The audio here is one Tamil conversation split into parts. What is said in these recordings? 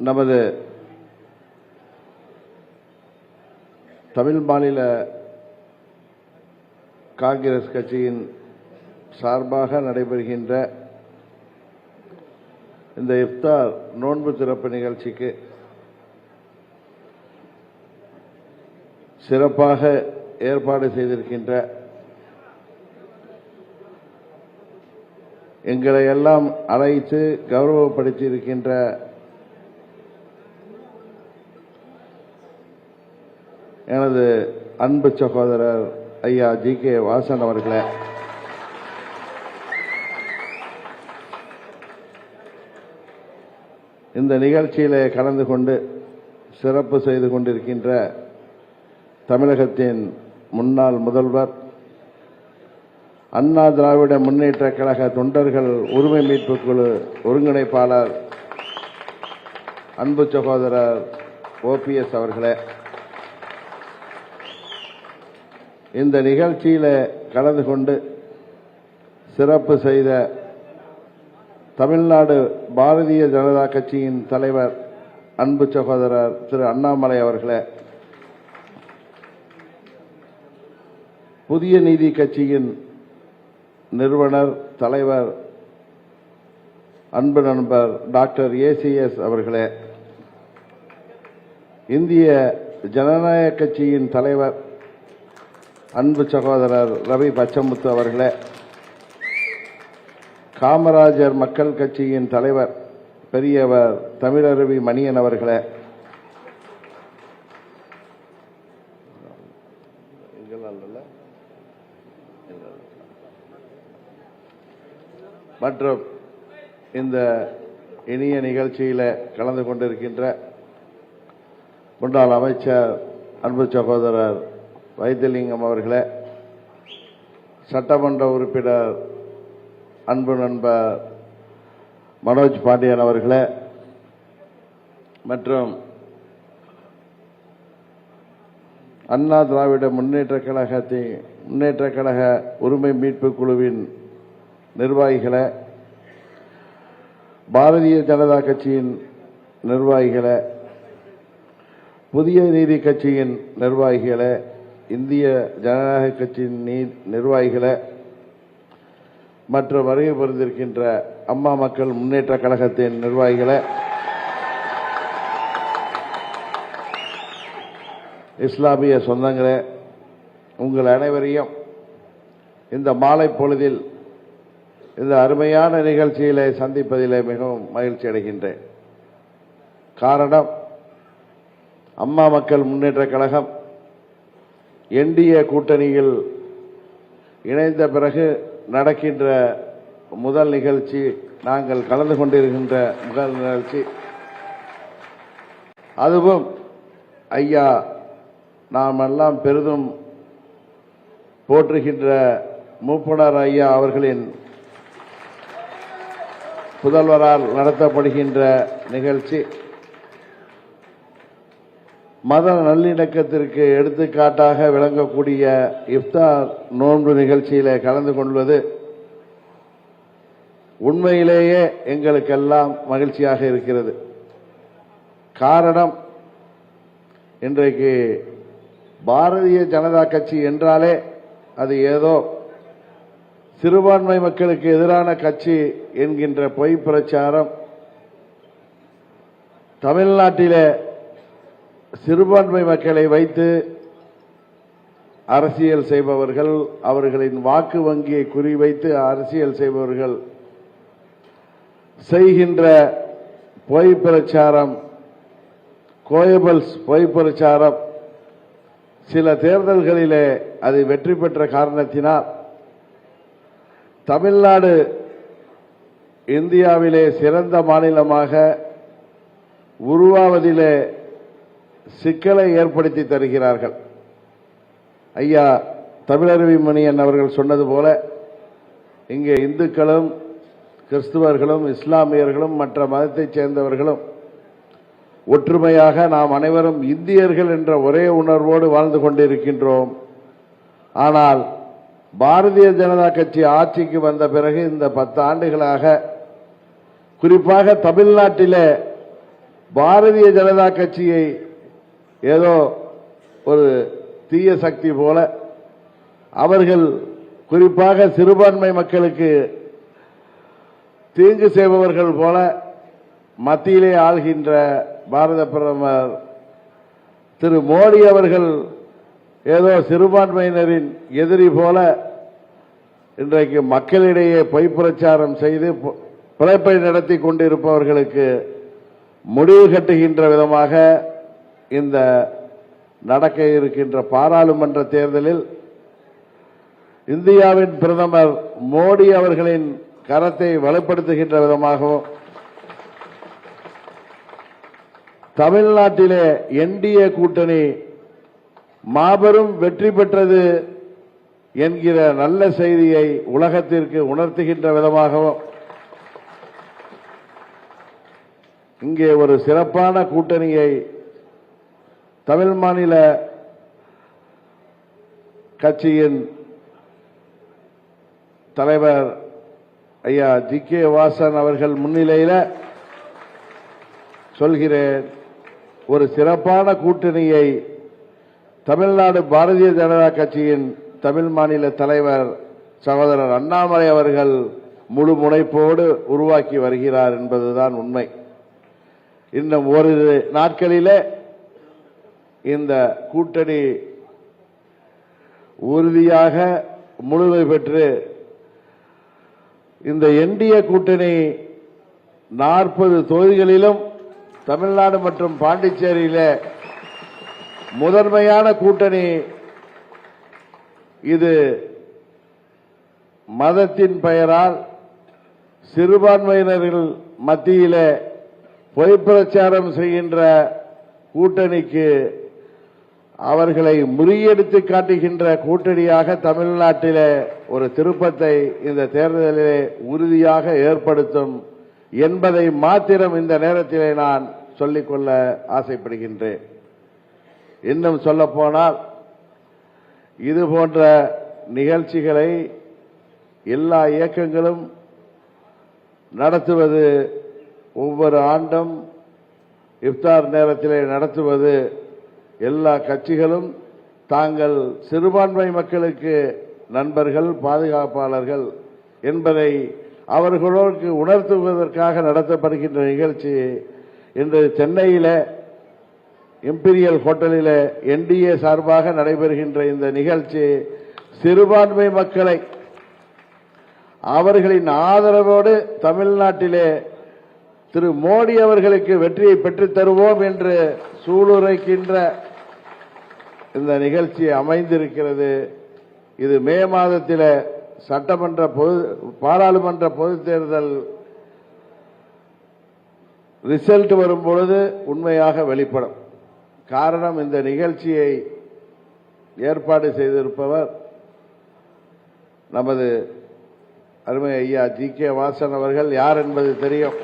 நமது தமிழ் மாநில காங்கிரஸ் கட்சியின் சார்பாக நடைபெறுகின்ற இந்த இஃப்தார் நோன்பு திறப்பு நிகழ்ச்சிக்கு சிறப்பாக ஏற்பாடு செய்திருக்கின்ற எங்களை எல்லாம் அழைத்து கௌரவப்படுத்தி இருக்கின்ற எனது அன்பு சகோதரர் ஐயா ஜி கே வாசன் அவர்களே. இந்த நிகழ்ச்சியிலே கலந்து கொண்டு சிறப்பு செய்து கொண்டிருக்கின்ற தமிழகத்தின் முன்னாள் முதல்வர் அண்ணா திராவிட முன்னேற்ற கழக தொண்டர்கள் உரிமை மீட்பு குழு ஒருங்கிணைப்பாளர் அன்பு சகோதரர் ஓபிஎஸ் அவர்களே. இந்த நிகழ்ச்சியில் கலந்து கொண்டு சிறப்பு செய்த தமிழ்நாடு பாரதிய ஜனதா கட்சியின் தலைவர் அன்பு சகோதரர் திரு அண்ணாமலை அவர்களே புதிய நீதி கட்சியின் நிறுவனர் தலைவர் அன்பு நண்பர் டாக்டர் ஏசிஎஸ் அவர்களே இந்திய ஜனநாயக கட்சியின் தலைவர் அன்பு சகோதரர் ரவி பச்சமுத்து அவர்களே காமராஜர் மக்கள் கட்சியின் தலைவர் பெரியவர் தமிழருவி மணியன் அவர்களே மற்றும் இந்த இனிய நிகழ்ச்சியில் கலந்து கொண்டிருக்கின்ற முன்னாள் அமைச்சர் அன்பு சகோதரர் வைத்தியலிங்கம் அவர்களே சட்டமன்ற உறுப்பினர் அன்பு நண்பர் மனோஜ் பாண்டியன் அவர்களே மற்றும் அண்ணா திராவிட முன்னேற்ற கழகத்தின் முன்னேற்ற கழக உரிமை மீட்பு குழுவின் நிர்வாகிகளை பாரதிய ஜனதா கட்சியின் நிர்வாகிகளை புதிய நீதி கட்சியின் நிர்வாகிகளை இந்திய ஜனநாயக கட்சியின் நீ- மற்ற மற்றும் வருகை புரிந்திருக்கின்ற அம்மா மக்கள் முன்னேற்ற கழகத்தின் நிர்வாகிகளை இஸ்லாமிய சொந்தங்களே உங்கள் அனைவரையும் இந்த மாலை பொழுதில் இந்த அருமையான நிகழ்ச்சியிலே சந்திப்பதிலே மிகவும் மகிழ்ச்சி அடைகின்றேன். காரணம் அம்மா மக்கள் முன்னேற்ற கழகம் என்டிஏ கூட்டணியில் இணைந்த பிறகு நடக்கின்ற முதல் நிகழ்ச்சி நாங்கள் கலந்து கொண்டிருக்கின்ற முதல் நிகழ்ச்சி. அதுவும் ஐயா நாம் எல்லாம் பெரிதும் போற்றுகின்ற மூப்பனார் ஐயா அவர்களின் புதல்வரால் நடத்தப்படுகின்ற நிகழ்ச்சி. மத நல்லிணக்கத்திற்கு எடுத்துக்காட்டாக விளங்கக்கூடிய இஃப்தார் நோன்பு நிகழ்ச்சியில் கலந்து கொள்வது உண்மையிலேயே எங்களுக்கெல்லாம் மகிழ்ச்சியாக இருக்கிறது. காரணம் இன்றைக்கு பாரதிய ஜனதா கட்சி என்றாலே அது ஏதோ சிறுபான்மை மக்களுக்கு எதிரான கட்சி என்கின்ற பொய் பிரச்சாரம் தமிழ்நாட்டிலே சிறுபான்மை மக்களை வைத்து அரசியல் செய்பவர்கள் அவர்களின் வாக்கு வங்கியை குறிவைத்து அரசியல் செய்பவர்கள் செய்கின்ற பொய் பிரச்சாரம் கோயபல்ஸ் பொய் பிரச்சாரம் சில தேர்தல்களிலே அது வெற்றி பெற்ற காரணத்தினால் தமிழ்நாடு இந்தியாவிலே சிறந்த மாநிலமாக உருவாவதிலே சிக்கலை ஏற்படுத்தி தருகிறார்கள். ஐயா தமிழருவி மணியன் அவர்கள் சொன்னது போல இங்கே இந்துக்களும் கிறிஸ்துவர்களும் இஸ்லாமியர்களும் மற்ற மதத்தைச் சேர்ந்தவர்களும் ஒற்றுமையாக நாம் அனைவரும் இந்தியர்கள் என்ற ஒரே உணர்வோடு வாழ்ந்து கொண்டிருக்கின்றோம். ஆனால் பாரதிய ஜனதா கட்சி ஆட்சிக்கு வந்த பிறகு இந்த பத்து ஆண்டுகளாக குறிப்பாக தமிழ்நாட்டிலே பாரதிய ஜனதா கட்சியை ஏதோ ஒரு தீய சக்தி போல அவர்கள் குறிப்பாக சிறுபான்மை மக்களுக்கு தீங்கு செய்பவர்கள் போல மத்தியிலே ஆள்கின்ற பாரத பிரதமர் திரு மோடி அவர்கள் ஏதோ சிறுபான்மையினரின் எதிரி போல இன்றைக்கு மக்களிடையே பொய் பிரச்சாரம் செய்து பிழைப்பை நடத்தி கொண்டிருப்பவர்களுக்கு முடிவு கட்டுகின்ற விதமாக இந்த நடக்க இருக்கின்ற பாராளுமன்ற தேர்தலில் இந்தியாவின் பிரதமர் மோடி அவர்களின் கரத்தை வலுப்படுத்துகின்ற விதமாகவும் தமிழ்நாட்டிலே என்டிஏ கூட்டணி மாபெரும் வெற்றி பெற்றது என்கிற நல்ல செய்தியை உலகத்திற்கு உணர்த்துகின்ற விதமாகவும் இங்கே ஒரு சிறப்பான கூட்டணியை தமிழ் மாநில கட்சியின் தலைவர் ஐயா ஜி கே வாசன் அவர்கள் முன்னிலையில் சொல்கிறேன் ஒரு சிறப்பான கூட்டணியை தமிழ்நாடு பாரதிய ஜனதா கட்சியின் தமிழ் மாநில தலைவர் சகோதரர் அண்ணாமலை அவர்கள் முழு முனைப்போடு உருவாக்கி வருகிறார் என்பதுதான் உண்மை. இன்னும் ஒரு நாட்களிலே இந்த கூட்டணி உறுதியாக முழுமை பெற்று இந்த என்டிய கூட்டணி நாற்பது தொகுதிகளிலும் தமிழ்நாடு மற்றும் பாண்டிச்சேரியில முதன்மையான கூட்டணி. இது மதத்தின் பெயரால் சிறுபான்மையினர்கள் மத்தியிலே பொய் பிரச்சாரம் செய்கின்ற கூட்டணிக்கு அவர்களை முறியடித்து காட்டுகின்ற கூட்டணியாக தமிழ்நாட்டிலே ஒரு திருப்பத்தை இந்த தேர்தலிலே உறுதியாக ஏற்படுத்தும் என்பதை மாத்திரம் இந்த நேரத்திலே நான் சொல்லிக்கொள்ள ஆசைப்படுகின்றேன். இன்னும் சொல்ல போனால் இது போன்ற நிகழ்ச்சிகளை எல்லா இயக்கங்களும் நடத்துவது ஒவ்வொரு ஆண்டும் இஃப்தார் நேரத்திலே நடத்துவது எல்லா கட்சிகளும் தாங்கள் சிறுபான்மை மக்களுக்கு நண்பர்கள் பாதுகாப்பாளர்கள் என்பதை அவர்களோடு உணர்த்துவதற்காக நடத்தப்படுகின்ற நிகழ்ச்சி இன்று சென்னையில் இம்பீரியல் ஹோட்டலில் என்டிஏ சார்பாக நடைபெறுகின்ற இந்த நிகழ்ச்சி சிறுபான்மை மக்களை அவர்களின் ஆதரவோடு தமிழ்நாட்டிலே திரு மோடி அவர்களுக்கு வெற்றியை பெற்றுத் தருவோம் என்று சூளுரைக்கின்ற இந்த நிகழ்ச்சி அமைந்திருக்கிறது. இது மே மாதத்தில் சட்டமன்ற பொது பாராளுமன்ற பொதுத் தேர்தல் ரிசல்ட் வரும் பொழுது உண்மையாக வெளிப்படும். காரணம் இந்த நிகழ்ச்சியை ஏற்பாடு செய்திருப்பவர் நமது அருமை ஐயா ஜி கே வாசன் அவர்கள். யார் என்பது தெரியும்.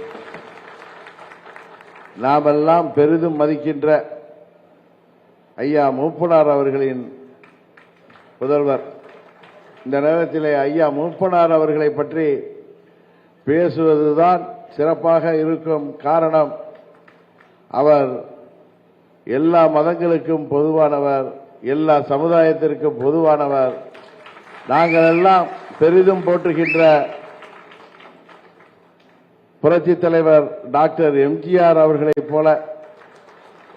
நாமெல்லாம் பெரிதும் மதிக்கின்ற ஐயா மூப்பனார் அவர்களின் புதல்வர். இந்த நேரத்திலே ஐயா மூப்பனார் அவர்களை பற்றி பேசுவதுதான் சிறப்பாக இருக்கும் காரணம். அவர் எல்லா மதங்களுக்கும் பொதுவானவர் எல்லா சமுதாயத்திற்கும் பொதுவானவர். நாங்கள் எல்லாம் பெரிதும் போற்றுகின்ற புரட்சி தலைவர் டாக்டர் எம்ஜிஆர் அவர்களைப் போல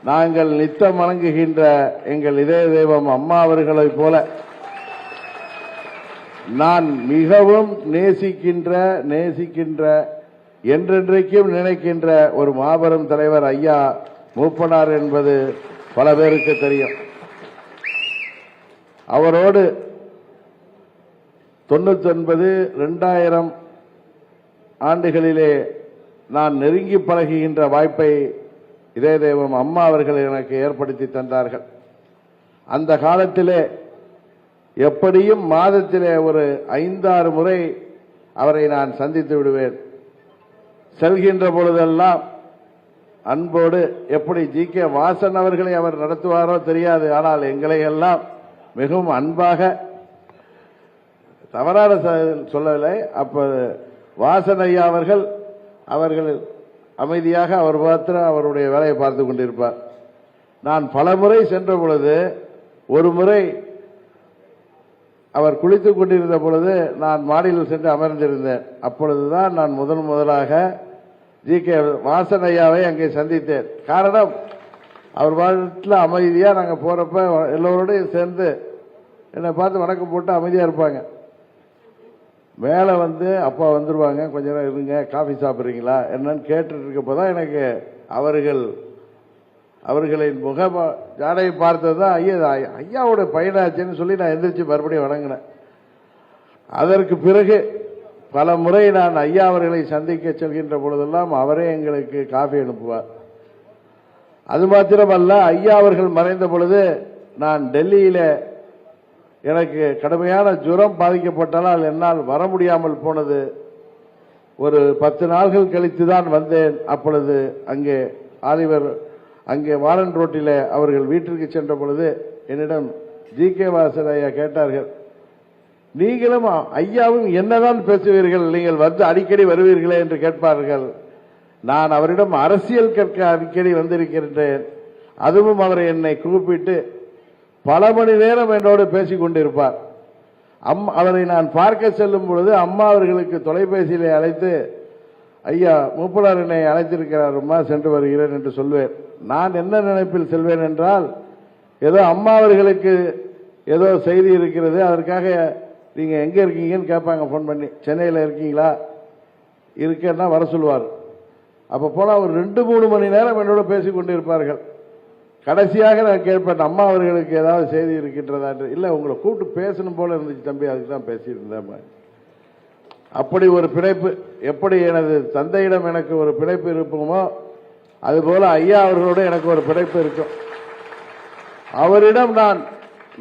நாங்கள் நித்தம் வணங்குகின்ற எங்கள் இதய தெய்வம் அம்மா அவர்களைப் போல நான் மிகவும் நேசிக்கின்ற நேசிக்கின்ற என்றென்றைக்கும் நினைக்கின்ற ஒரு மாபெரும் தலைவர் ஐயா மூப்பனார் என்பது பல பேருக்கு தெரியும். அவரோடு தொண்ணூத்தி ஒன்பது ரெண்டாயிரம் ஆண்டுகளிலே நான் நெருங்கி பழகுகின்ற வாய்ப்பை இதே தெய்வம் அம்மா அவர்கள் எனக்கு ஏற்படுத்தி தந்தார்கள். அந்த காலத்திலே எப்படியும் மாதத்திலே ஒரு ஐந்தாறு முறை அவரை நான் சந்தித்து விடுவேன். செல்கின்ற பொழுதெல்லாம் அன்போடு எப்படி ஜி கே வாசன் அவர்களை அவர் நடத்துவாரோ தெரியாது. ஆனால் எங்களை எல்லாம் மிகவும் அன்பாக தவறான சொல்லவில்லை. அப்ப வாசன் ஐயா அவர்கள் அவர்கள் அமைதியாக அவர் பார்த்து அவருடைய வேலையை பார்த்து கொண்டிருப்பார். நான் பல முறை சென்ற பொழுது ஒரு முறை அவர் குளித்துக் கொண்டிருந்த பொழுது நான் மாடியில் சென்று அமர்ந்திருந்தேன். அப்பொழுதுதான் நான் முதன் முதலாக ஜி. கே. வாசன் ஐயாவை அங்கே சந்தித்தேன். காரணம் அவர் பாட்டில் அமைதியாக நாங்கள் போறப்ப எல்லோரோடையும் சேர்ந்து என்னை பார்த்து வணக்கம் போட்டு அமைதியாக இருப்பாங்க. மேலே வந்து அப்பா வந்துருவாங்க கொஞ்ச நேரம் இருங்க காஃபி சாப்பிட்றீங்களா? என்னன்னு கேட்டுட்டு இருக்கப்போ தான் எனக்கு அவர்கள் அவர்களின் முக ஜாடையை பார்த்தது தான் ஐயா ஐயாவோட பையனாச்சுன்னு சொல்லி நான் எந்திரிச்சு மறுபடியும் வணங்கினேன். அதற்கு பிறகு பல முறை நான் ஐயா அவர்களை சந்திக்க செல்கின்ற பொழுதெல்லாம் அவரே எங்களுக்கு காஃபி அனுப்புவார். அது மாத்திரமல்ல ஐயா அவர்கள் மறைந்த பொழுது நான் டெல்லியில எனக்கு கடுமையான ஜுரம் பாதிக்கப்பட்டனால் என்னால் வர முடியாமல் போனது. ஒரு பத்து நாள்கள் கழித்து தான் வந்தேன். அப்பொழுது அங்கே ஆலிவர் அங்கே வாரன் ரோட்டில் அவர்கள் வீட்டிற்கு சென்ற பொழுது என்னிடம் ஜி கே வாசன் ஐயா கேட்டார்கள் நீங்களும் ஐயாவும் என்னதான் பேசுவீர்கள்? நீங்கள் வந்து அடிக்கடி வருவீர்களே? என்று கேட்பார்கள். நான் அவரிடம் அரசியல் கற்க அடிக்கடி வந்திருக்கின்றேன். அதுவும் அவர் என்னை கூப்பிட்டு பல மணி நேரம் என்னோடு பேசிக் கொண்டிருப்பார். அம் அவரை நான் பார்க்க செல்லும் பொழுது அம்மா அவர்களுக்கு தொலைபேசியிலே அழைத்து ஐயா மூப்பனார் என்னை அழைத்திருக்கிறாரும்மா சென்று வருகிறேன் என்று சொல்வேன். நான் என்ன நினைப்பில் செல்வேன் என்றால் ஏதோ அம்மா அவர்களுக்கு ஏதோ செய்தி இருக்கிறது அதற்காக நீங்கள் எங்கே இருக்கீங்கன்னு கேட்பாங்க ஃபோன் பண்ணி. சென்னையில் இருக்கீங்களா? இருக்கேன்னா வர சொல்லுவார். அப்போ போனால் ஒரு ரெண்டு மூணு மணி நேரம் என்னோட பேசிக் கொண்டிருப்பார்கள். கடைசியாக நான் கேட்பேன் அம்மா அவர்களுக்கு ஏதாவது செய்தி இருக்கின்றதா? என்று. இல்லை உங்களை கூப்பிட்டு பேசணும் போல இருந்துச்சு தம்பி அதுக்கு தான் பேசியிருந்தேன். அப்படி ஒரு பிணைப்பு எப்படி எனது தந்தையிடம் எனக்கு ஒரு பிணைப்பு இருப்போமோ அதுபோல ஐயா அவர்களோடு எனக்கு ஒரு பிணைப்பு இருக்கும். அவரிடம் நான்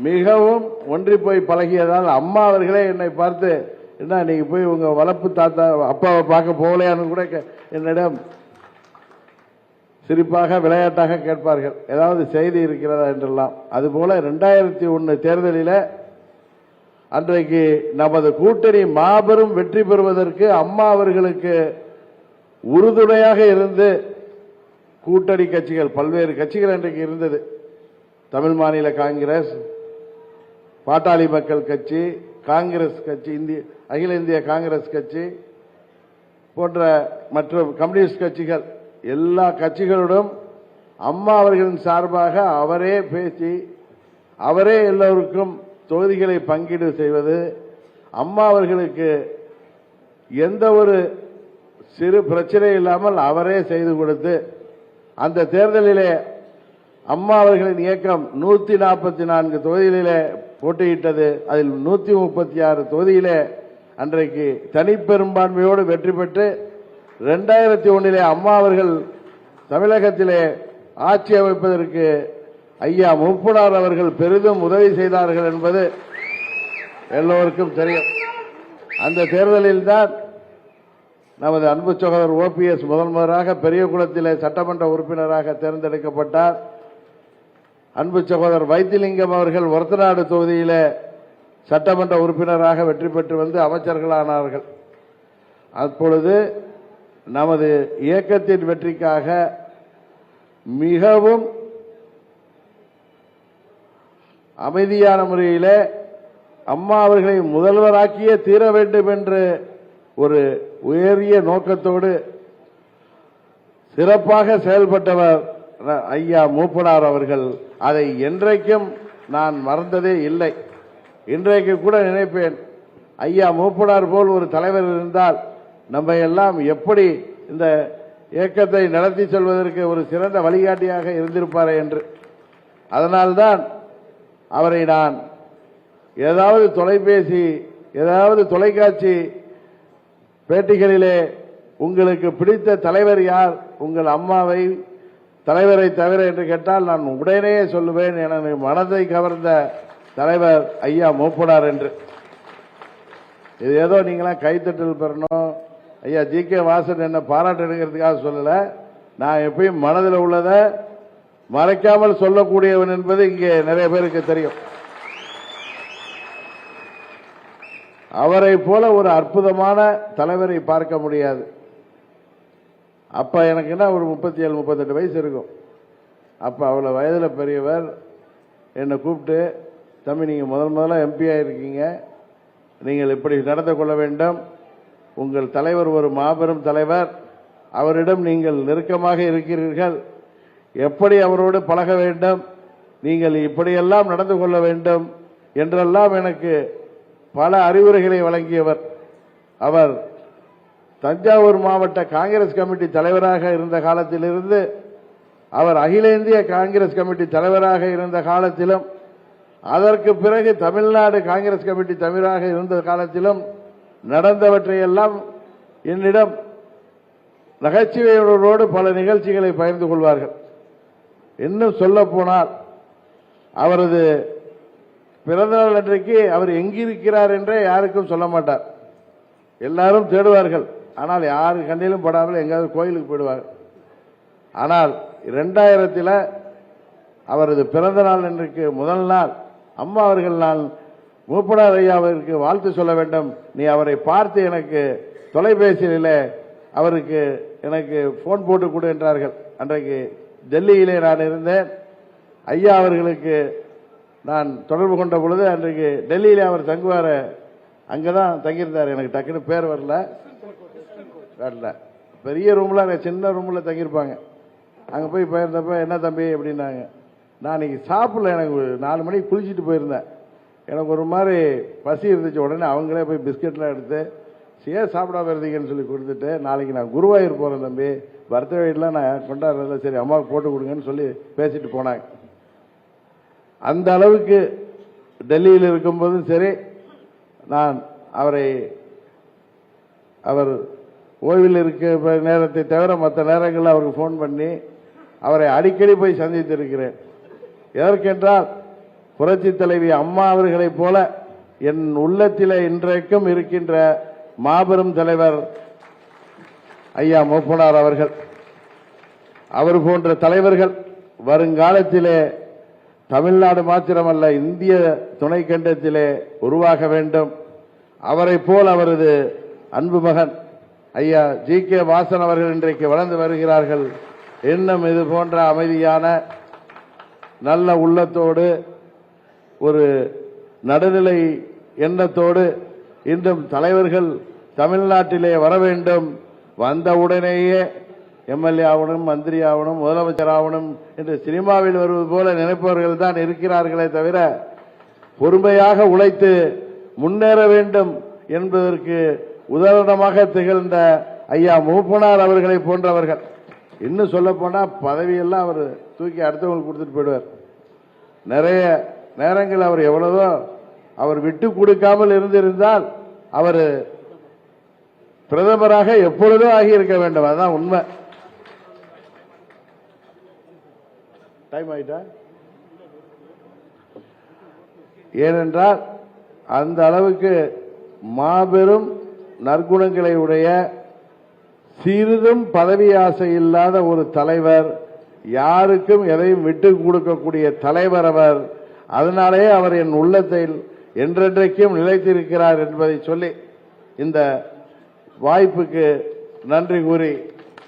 மிகவும் ஒன்றி போய் பழகியதால் அம்மா அவர்களே என்னை பார்த்து என்ன நீங்க போய் உங்க வளர்ப்பு தாத்தா அப்பாவை பார்க்க போகலையான்னு கூட என்னிடம் சிரிப்பாக விளையாட்டாக கேட்பார்கள். ஏதாவது செய்தி இருக்கிறதா என்றெல்லாம். அதுபோல ரெண்டாயிரத்தி ஒன்று தேர்தலில் அன்றைக்கு நமது கூட்டணி மாபெரும் வெற்றி பெறுவதற்கு அம்மா அவர்களுக்கு உறுதுணையாக இருந்து கூட்டணி கட்சிகள் பல்வேறு கட்சிகள் அன்றைக்கு இருந்தது. தமிழ் மாநில காங்கிரஸ் பாட்டாளி மக்கள் கட்சி காங்கிரஸ் கட்சி இந்திய அகில இந்திய காங்கிரஸ் கட்சி போன்ற மற்ற கம்யூனிஸ்ட் கட்சிகள் எல்லா கட்சிகளோடும் அம்மா அவர்களின் சார்பாக அவரே பேசி அவரே எல்லோருக்கும் தொகுதிகளை பங்கீடு செய்வது அம்மா அவர்களுக்கு எந்த ஒரு சிறு பிரச்சனை இல்லாமல் அவரே செய்து கொடுத்து அந்த தேர்தலிலே அம்மா அவர்களின் இயக்கம் நூத்தி நாற்பத்தி நான்கு தொகுதிகளிலே போட்டியிட்டது. அதில் நூத்தி முப்பத்தி ஆறு தொகுதியிலே அன்றைக்கு தனிப்பெரும்பான்மையோடு வெற்றி பெற்று ரெண்டாயிரத்தி ஒன்றிலே அம்மா அவர்கள் தமிழகத்திலே ஆட்சி அமைப்பதற்கு ஐயா முப்புனார் அவர்கள் பெரிதும் உதவி செய்தார்கள் என்பது எல்லோருக்கும் தெரியும். அந்த தேர்தலில் தான் நமது அன்பு சகோதரர் ஓபிஎஸ் முதன் முதலாக பெரியகுளத்திலே சட்டமன்ற உறுப்பினராக தேர்ந்தெடுக்கப்பட்டார். அன்பு சகோதரர் வைத்திலிங்கம் அவர்கள் ஒரத்தநாடு தொகுதியிலே சட்டமன்ற உறுப்பினராக வெற்றி பெற்று வந்து அமைச்சர்களானார்கள். அப்பொழுது நமது இயக்கத்தின் வெற்றிக்காக மிகவும் அமைதியான முறையிலே அம்மா அவர்களை முதல்வராக்கியே தீர வேண்டும் என்று ஒரு உயரிய நோக்கத்தோடு சிறப்பாக செயல்பட்டவர் ஐயா மூப்பனார் அவர்கள். அதை என்றைக்கும் நான் மறந்ததே இல்லை. இன்றைக்கு கூட நினைப்பேன் ஐயா மூப்பனார் போல் ஒரு தலைவர் இருந்தால் நம்ம எல்லாம் எப்படி இந்த இயக்கத்தை நடத்தி செல்வதற்கு ஒரு சிறந்த வழிகாட்டியாக இருந்திருப்பார் என்று. அதனால்தான் அவரை நான் ஏதாவது தொலைபேசி ஏதாவது தொலைக்காட்சி பேட்டிகளிலே உங்களுக்கு பிடித்த தலைவர் யார் உங்கள் அம்மாவை தலைவரை தவிர என்று கேட்டால் நான் உடனே சொல்லுவேன் எனது மனதை கவர்ந்த தலைவர் ஐயா மூப்பனார் என்று. இது ஏதோ நீங்களாம் கைத்தட்டல் பெறணும் ஐயா ஜி. கே. வாசன் என்ன பாராட்டுங்கிறதுக்காக சொல்லல. நான் எப்பயும் மனதில் உள்ளதை மறைக்காமல் சொல்லக்கூடியவன் என்பது இங்கே நிறைய பேருக்கு தெரியும். அவரை போல ஒரு அற்புதமான தலைவரை பார்க்க முடியாது. அப்ப எனக்கு என்ன ஒரு முப்பத்தி ஏழு முப்பத்தெட்டு வயசு இருக்கும். அப்ப அவ்வளவு வயதுல பெரியவர் என்னை கூப்பிட்டு தம்பி நீங்க முதல் முதல்ல எம்பி இருக்கீங்க. நீங்கள் இப்படி நடந்து கொள்ள வேண்டும். உங்கள் தலைவர் ஒரு மாபெரும் தலைவர். அவரிடம் நீங்கள் நெருக்கமாக இருக்கிறீர்கள். எப்படி அவரோடு பழக வேண்டும்? நீங்கள் இப்படியெல்லாம் நடந்து கொள்ள வேண்டும் என்றெல்லாம் எனக்கு பல அறிவுரைகளை வழங்கியவர். அவர் தஞ்சாவூர் மாவட்ட காங்கிரஸ் கமிட்டி தலைவராக இருந்த காலத்திலிருந்து அவர் அகில இந்திய காங்கிரஸ் கமிட்டி தலைவராக இருந்த காலத்திலும் அதற்கு பிறகு தமிழ்நாடு காங்கிரஸ் கமிட்டி தலைவராக இருந்த காலத்திலும் நடந்தவற்றையெல்லாம் என்னிடம் நகைச்சுவையோடு பல நிகழ்ச்சிகளை பகிர்ந்து கொள்வார்கள். இன்னும் சொல்ல போனால் அவரது பிறந்தநாள் அன்றைக்கு அவர் எங்கிருக்கிறார் என்றே யாருக்கும் சொல்ல மாட்டார். எல்லாரும் தேடுவார்கள். ஆனால் யாரு கண்ணிலும் படாமல் எங்காவது கோயிலுக்கு போயிடுவார் ஆனால் இரண்டாயிரத்தில் அவரது பிறந்த நாள் முதல் நாள் அம்மா அவர்கள் நான் மூப்பனார் ஐயாவிற்கு வாழ்த்து சொல்ல வேண்டும். நீ அவரை பார்த்து எனக்கு தொலைபேசியில் அவருக்கு எனக்கு போன் போட்டு கொடு என்றார்கள். அன்றைக்கு டெல்லியிலே நான் இருந்தேன். ஐயா அவர்களுக்கு நான் தொடர்பு கொண்ட பொழுது அன்றைக்கு டெல்லியிலே அவர் தங்குவார அங்கதான் தங்கியிருந்தார். எனக்கு டக்குன்னு பேர் வரல. வரல. பெரிய ரூம்ல சின்ன ரூம்ல தங்கியிருப்பாங்க. அங்கே போய் போயிருந்தப்ப என்ன தம்பி? அப்படின்னாங்க. நான் இன்னைக்கு சாப்பிடல. எனக்கு ஒரு நாலு மணிக்கு குளிச்சுட்டு போயிருந்தேன். எனக்கு ஒரு மாதிரி பசி இருந்துச்சு உடனே அவங்களே போய் பிஸ்கெட்லாம் எடுத்து ஏன் சாப்பிடாம இருந்தீங்கன்னு சொல்லி கொடுத்துட்டு நாளைக்கு நான் குருவாயூர் போகிறேன் தம்பி. பர்த்டே வீட்டில் நான் கொண்டாடுறதில்ல சரி அம்மாவுக்கு போட்டு கொடுங்கன்னு சொல்லி பேசிட்டு போனாங்க. அந்த அளவுக்கு டெல்லியில் இருக்கும்போதும் சரி நான் அவரை அவர் ஓய்வில் இருக்க நேரத்தை தவிர மற்ற நேரங்களில் அவருக்கு ஃபோன் பண்ணி அவரை அடிக்கடி போய் சந்தித்திருக்கிறேன். எதற்கென்றால் புரட்சி தலைவி அம்மா அவர்களைப் போல என் உள்ளத்திலே இன்றைக்கும் இருக்கின்ற மாபெரும் தலைவர் ஐயா மூப்பனார் அவர்கள் அவர் போன்ற தலைவர்கள் வருங்காலத்திலே தமிழ்நாடு மாத்திரமல்ல இந்திய துணை கண்டத்திலே உருவாக வேண்டும். அவரை போல் அவரது அன்பு மகன் ஐயா ஜி கே வாசன் அவர்கள் இன்றைக்கு வளர்ந்து வருகிறார்கள். இன்னும் இது போன்ற அமைதியான நல்ல உள்ளத்தோடு ஒரு நடுநிலை எண்ணத்தோடு இன்றும் தலைவர்கள் தமிழ்நாட்டிலே வர வேண்டும் வந்தவுடனேயே எம்எல்ஏ ஆகணும் மந்திரி ஆகணும் முதலமைச்சர் ஆகணும் என்று சினிமாவில் வருவது போல நினைப்பவர்கள் தான் இருக்கிறார்களே தவிர பொறுமையாக உழைத்து முன்னேற வேண்டும் என்பதற்கு உதாரணமாக திகழ்ந்த ஐயா மூப்பனார் அவர்களை போன்றவர்கள். இன்னும் சொல்ல போனா பதவியெல்லாம் அவர் தூக்கி அடுத்தவங்களுக்கு கொடுத்துட்டு போயிடுவார். நிறைய நேரங்கள் அவர் எவ்வளவோ அவர் விட்டு கொடுக்காமல் இருந்திருந்தால் அவர் பிரதமராக எப்பொழுதோ ஆகியிருக்க வேண்டும். அதுதான் உண்மை. டைம் ஆயிட்டா? ஏனென்றால் அந்த அளவுக்கு மாபெரும் நற்குணங்களை உடைய சிறிதும் பதவி ஆசை இல்லாத ஒரு தலைவர் யாருக்கும் எதையும் விட்டு கொடுக்கக்கூடிய தலைவர் அவர். அதனாலேயே அவர் என் உள்ளத்தில் என்றென்றைக்கும் நிலைத்திருக்கிறார் என்பதை சொல்லி இந்த வாய்ப்புக்கு நன்றி கூறி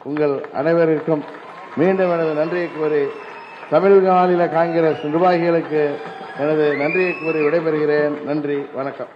உங்கள் அனைவருக்கும் மீண்டும் எனது நன்றியை கூறி தமிழ் மாநில காங்கிரஸ் நிர்வாகிகளுக்கு எனது நன்றியை கூறி விடைபெறுகிறேன். நன்றி வணக்கம்.